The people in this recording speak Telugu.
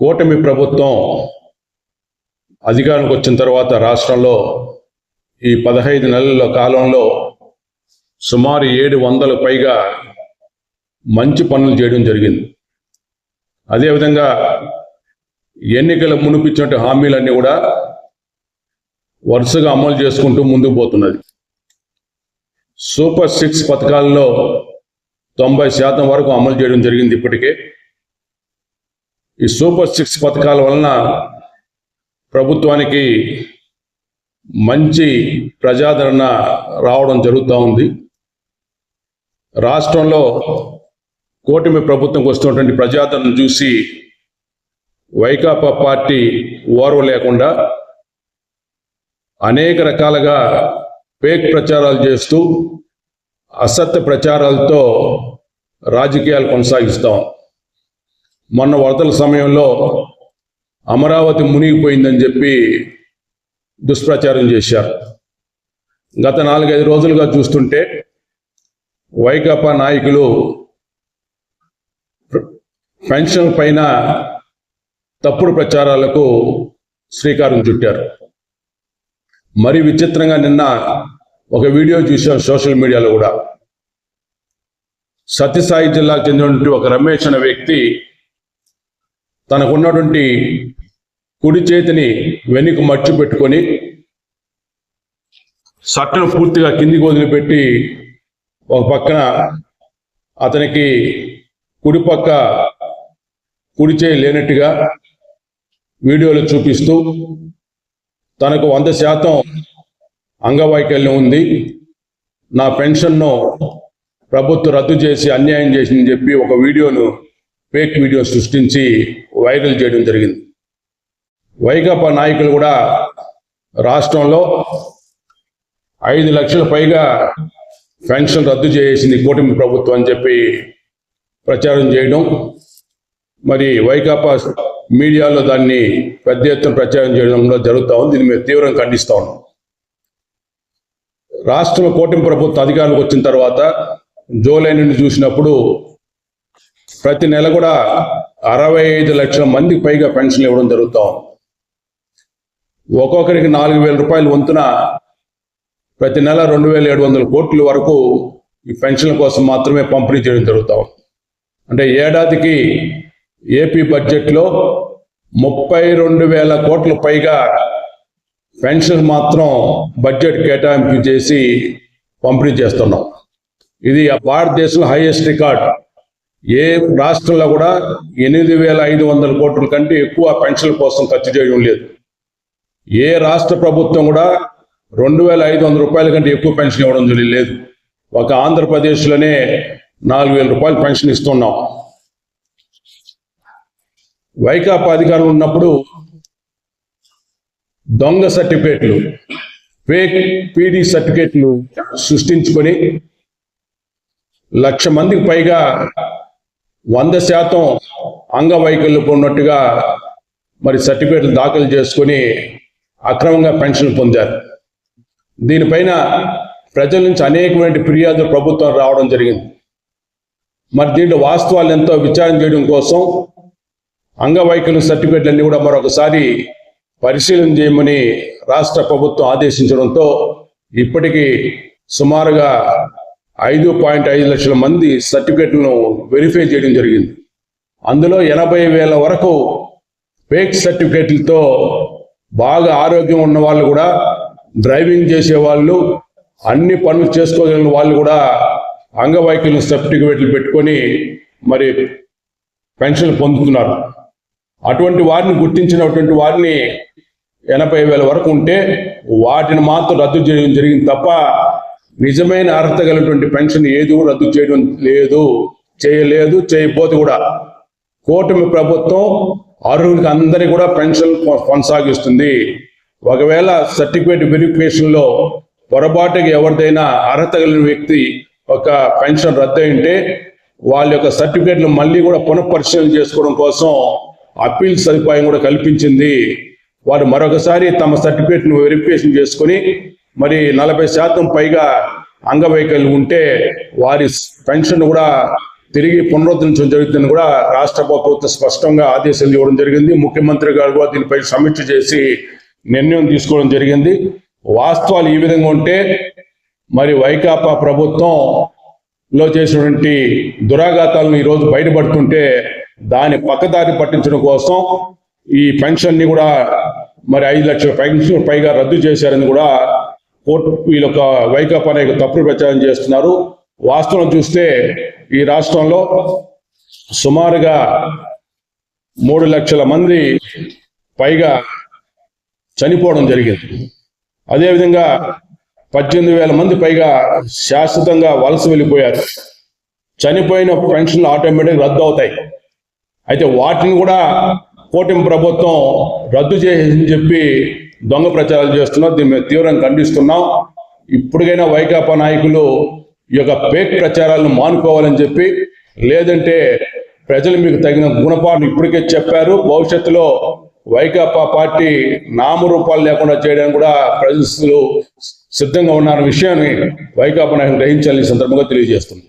కూటమి ప్రభుత్వం అధికారానికి వచ్చిన తర్వాత రాష్ట్రంలో ఈ పదహైదు నెలల కాలంలో సుమారు ఏడు వందల పైగా మంచి పనులు చేయడం జరిగింది. అదేవిధంగా ఎన్నికల మునిపించినట్టు హామీలన్నీ కూడా వరుసగా అమలు చేసుకుంటూ ముందుకు పోతున్నది. సూపర్ సిక్స్ పథకాల్లో తొంభై శాతం వరకు అమలు చేయడం జరిగింది ఇప్పటికే. ఈ సూపర్ సిక్స్ పథకాల వలన ప్రభుత్వానికి మంచి ప్రజాదరణ రావడం జరుగుతూ ఉంది. రాష్ట్రంలో కూటమి ప్రభుత్వంకి వస్తున్నటువంటి ప్రజాదరణ చూసి వైకాపా పార్టీ ఓర్వ లేకుండా అనేక రకాలుగా ఫేక్ ప్రచారాలు చేస్తూ అసత్య ప్రచారాలతో రాజకీయాలు కొనసాగిస్తాం మొన్న వరదల సమయంలో అమరావతి మునిగిపోయిందని చెప్పి దుష్ప్రచారం చేశారు. గత నాలుగైదు రోజులుగా చూస్తుంటే వైకాపా నాయకులు పెన్షన్ పైన తప్పుడు ప్రచారాలకు శ్రీకారం చుట్టారు. మరి విచిత్రంగా నిన్న ఒక వీడియో చూశాం సోషల్ మీడియాలో కూడా. సత్యసాయి జిల్లాకు చెందినటువంటి ఒక రమేష్ అనే వ్యక్తి తనకున్నటువంటి కుడి చేతిని వెనుక మర్చి పెట్టుకొని సట్టను పూర్తిగా కిందికి వదిలిపెట్టి ఒక పక్కన అతనికి కుడి పక్క కుడి చేయి లేనట్టుగా వీడియోలు చూపిస్తూ తనకు వంద శాతం అంగవైకల్యం ఉంది. నా పెన్షన్ను ప్రభుత్వం రద్దు చేసి అన్యాయం చేసిందని చెప్పి ఒక వీడియోను ఫేక్ వీడియో సృష్టించి వైరల్ చేయడం జరిగింది. వైకాపా నాయకులు కూడా రాష్ట్రంలో ఐదు లక్షల పైగా పెన్షన్ రద్దు చేసింది కూటమి ప్రభుత్వం అని చెప్పి ప్రచారం చేయడం. మరి వైకాపా మీడియాలో దాన్ని పెద్ద ఎత్తున ప్రచారం చేయడంలో జరుగుతూ ఉంది. దీన్ని మేము తీవ్రంగా ఖండిస్తూ ఉన్నాం. రాష్ట్రంలో కూటమి ప్రభుత్వం అధికారంలోకి వచ్చిన తర్వాత జూలై నుండి చూసినప్పుడు ప్రతి నెల కూడా అరవై ఐదు లక్షల మందికి పైగా పెన్షన్లు ఇవ్వడం జరుగుతూ ఉంది. ఒక్కొక్కరికి నాలుగు వేల రూపాయలు వంతున ప్రతి నెల రెండు వేల ఏడు వందల కోట్ల వరకు ఈ పెన్షన్ల కోసం మాత్రమే పంపిణీ చేయడం జరుగుతూ ఉంది. అంటే ఏడాదికి ఏపీ బడ్జెట్లో ముప్పై రెండు వేల కోట్ల పైగా పెన్షన్ మాత్రం బడ్జెట్ కేటాయింపు చేసి పంపిణీ చేస్తున్నాం. ఇది ఆ భారతదేశంలో హైయెస్ట్ రికార్డ్. ఏ రాష్ట్రంలో కూడా ఎనిమిది వేల ఐదు వందల కోట్ల కంటే ఎక్కువ పెన్షన్ల కోసం ఖర్చు చేయడం లేదు. ఏ రాష్ట్ర ప్రభుత్వం కూడా రెండు వేల ఐదు వందల రూపాయల కంటే ఎక్కువ పెన్షన్ ఇవ్వడం జరిగి- లేదు. ఒక ఆంధ్రప్రదేశ్లోనే నాలుగు వేల రూపాయలు పెన్షన్ ఇస్తున్నాం. వైకాపా అధికారంలో ఉన్నప్పుడు దొంగ సర్టిఫికేట్లు ఫేక్ పీడీ సర్టిఫికేట్లు సృష్టించుకొని లక్ష మందికి పైగా వంద శాతం అంగవైకల్యం ఉన్నట్టుగా మరి సర్టిఫికేట్లు దాఖలు చేసుకొని అక్రమంగా పెన్షన్ పొందారు. దీనిపైన ప్రజల నుంచి అనేకమైన ఫిర్యాదులు ప్రభుత్వం రావడం జరిగింది. మరి దీంట్లో వాస్తవాలు ఎంతో విచారణ చేయడం కోసం అంగవైకల్యం సర్టిఫికేట్లన్నీ కూడా మరొకసారి పరిశీలన చేయమని రాష్ట్ర ప్రభుత్వం ఆదేశించడంతో ఇప్పటికీ సుమారుగా ఐదు పాయింట్ ఐదు లక్షల మంది సర్టిఫికేట్లను వెరిఫై చేయడం జరిగింది. అందులో ఎనభై వేల వరకు ఫేక్ సర్టిఫికేట్లతో బాగా ఆరోగ్యం ఉన్న వాళ్ళు కూడా డ్రైవింగ్ చేసే వాళ్ళు అన్ని పనులు చేసుకోగలిగిన వాళ్ళు కూడా అంగవైకల్యం సర్టిఫికేట్లు పెట్టుకొని మరి పెన్షన్ పొందుతున్నారు. అటువంటి వారిని గుర్తించినటువంటి వారిని ఎనభై వేల వరకు ఉంటే వాటిని మాత్రం రద్దు చేయడం జరిగింది తప్ప నిజమైన అర్హత కలిగినటువంటి పెన్షన్ ఏది కూడా రద్దు చేయడం లేదు చేయలేదు చేయబోదు కూడా కూటమి ప్రభుత్వం అర్హులకి అందరికీ కూడా పెన్షన్ కొ- కొనసాగిస్తుంది. ఒకవేళ సర్టిఫికేట్ వెరిఫికేషన్లో పొరపాటుగా ఎవరిదైనా అర్హత కలిగిన వ్యక్తి ఒక పెన్షన్ రద్దు అయింటే వాళ్ళ యొక్క సర్టిఫికేట్లు మళ్ళీ కూడా పునఃపరిశీలన చేసుకోవడం కోసం అప్పీల్ సదుపాయం కూడా కల్పించింది. వారు మరొకసారి తమ సర్టిఫికేట్ను వెరిఫికేషన్ చేసుకొని మరి నలభై శాతం పైగా అంగవైకల్యం ఉంటే వారి పెన్షన్ కూడా తిరిగి పునరుద్ధరించడం జరుగుతుందని కూడా రాష్ట్ర ప్రభుత్వం స్పష్టంగా ఆదేశాలు ఇవ్వడం జరిగింది. ముఖ్యమంత్రి గారు కూడా దీనిపై సమీక్ష చేసి నిర్ణయం తీసుకోవడం జరిగింది. వాస్తవాలు ఈ విధంగా ఉంటే మరి వైకాపా ప్రభుత్వంలో చేసినటువంటి దురాఘాతాలను ఈరోజు బయటపడుతుంటే దాని పక్కదారి పట్టించడం కోసం ఈ పెన్షన్ని కూడా మరి ఐదు లక్షల పెన్షన్ పైగా రద్దు చేశారని కూడా కోర్టు వీళ్ళొక వైకాపా అనే తప్పుడు ప్రచారం చేస్తున్నారు. వాస్తవం చూస్తే ఈ రాష్ట్రంలో సుమారుగా మూడు లక్షల మంది పైగా చనిపోవడం జరిగింది. అదేవిధంగా పద్దెనిమిది వేల మంది పైగా శాశ్వతంగా వలస వెళ్ళిపోయారు. చనిపోయిన పెన్షన్లు ఆటోమేటిక్ రద్దు అవుతాయి. అయితే వాటిని కూడా కూటమి ప్రభుత్వం రద్దు చేసిందని చెప్పి దొంగ ప్రచారాలు చేస్తున్నారు దీన్ని మేము తీవ్రంగా ఖండిస్తున్నాం. ఇప్పటికైనా వైకాపా నాయకులు ఈ యొక్క పేక్ ప్రచారాలను మానుకోవాలని చెప్పి లేదంటే ప్రజలు మీకు తగిన గుణపాఠం ఇప్పటికే చెప్పారు. భవిష్యత్తులో వైకాపా పార్టీ నామరూపాలు లేకుండా చేయడానికి కూడా ప్రజలు సిద్ధంగా ఉన్న విషయాన్ని వైకాపా నాయకులు గ్రహించాలని సందర్భంగా తెలియజేస్తుంది